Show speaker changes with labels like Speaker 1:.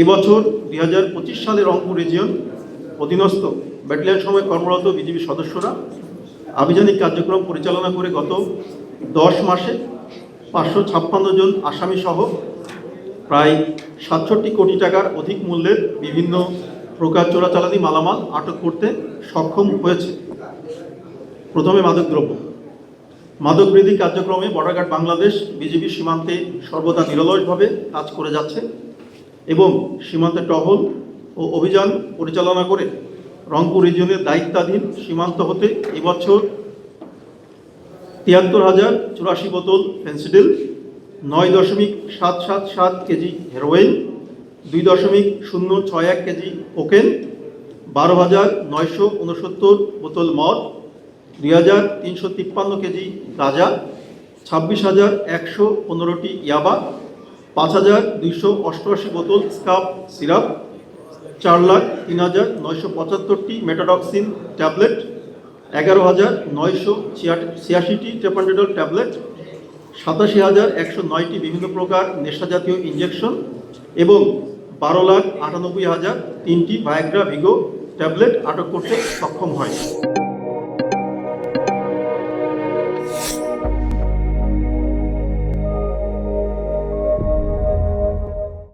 Speaker 1: এবছর দুই হাজার পঁচিশ সালে রংপুর রিজিয়ন অধীনস্থ ব্যাটালিয়ন সময় কর্মরত বিজিবি সদস্যরা আভিযানিক কার্যক্রম পরিচালনা করে গত দশ মাসে পাঁচশো ছাপ্পান্ন জন আসামি সহ প্রায় সাতষট্টি কোটি টাকার অধিক মূল্যের বিভিন্ন প্রকার চোরাচালানি মালামাল আটক করতে সক্ষম হয়েছে। প্রথমে মাদকদ্রব্য মাদক বৃদ্ধি কার্যক্রমে বর্ডার গার্ড বাংলাদেশ বিজিবি সীমান্তে সর্বদা নিরলসভাবে কাজ করে যাচ্ছে। এবং সীমান্তে টহল ও অভিযান পরিচালনা করে রংপুর রিজিয়নের দায়িত্বাধীন সীমান্ত হতে এবছর তিয়াত্তর হাজার চুরাশি বোতল ফেন্সিডিল, নয় দশমিক সাত সাত সাত কেজি হেরোইন, দুই দশমিক শূন্য ছয় এক কেজি কোকেন, বারো হাজার নয়শো উনসত্তর বোতল মদ, দুই হাজার তিনশো তিপ্পান্ন কেজি গাঁজা, ছাব্বিশ হাজার একশো পনেরোটি ইয়াবা পাঁচ হাজার দুইশো অষ্টআশি বোতল স্কাপ সিরাপ, চার লাখ তিন হাজার নয়শো পঁচাত্তরটি মেটাডক্সিন ট্যাবলেট, এগারো হাজার নয়শো ছিয়াশিটি টেপান্ডেডল ট্যাবলেট, সাতাশি হাজার একশো নয়টি বিভিন্ন প্রকার নেশাজাতীয় ইঞ্জেকশন এবং বারো লাখ আটানব্বই হাজার তিনটি ভায়াগ্রা ভিগো ট্যাবলেট আটক করতে সক্ষম হয়।